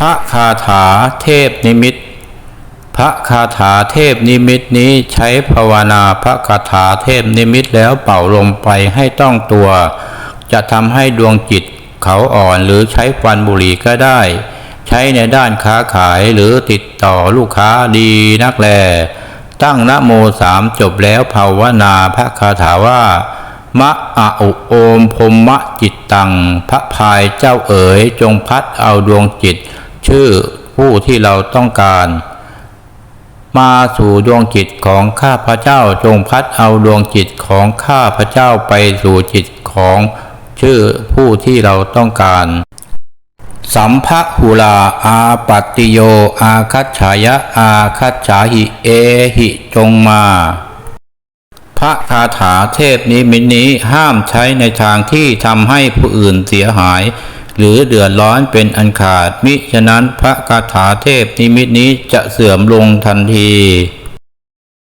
พระคาถาเทพนิมิต พระคาถาเทพนิมิตนี้ใช้ภาวนาพระคาถาเทพนิมิตแล้วเป่าลมไปให้ต้องตัว จะทำให้ดวงจิตเขาอ่อนหรือใช้ควันบุหรี่ก็ได้ ใช้ในด้านค้าขายหรือติดต่อลูกค้าดีนักแล ตั้งนะโมสามจบแล้วภาวนาพระคาถาว่ามะอะอุโอมพรหมะจิตตัง พระพายเจ้าเอ๋ยจงพัดเอาดวงจิต ชื่อผู้ที่เราต้องการ มาสู่ดวงจิตของข้าพระเจ้าจงพัดเอาดวงจิตของข้าพระเจ้าไปสู่จิตของชื่อผู้ที่เราต้องการ สัมภหุลาอาปัตติโย อาคัจฉายะ อาคัจฉาหิเอหิจงมา พระคาถาเทพนิมิตนี้ห้ามใช้ในทางที่ทำให้ผู้อื่นเสียหาย หรือเดือดร้อนเป็นอันขาดมิฉะนั้นพระคาถาเทพนิมิตนี้จะเสื่อมลงทันที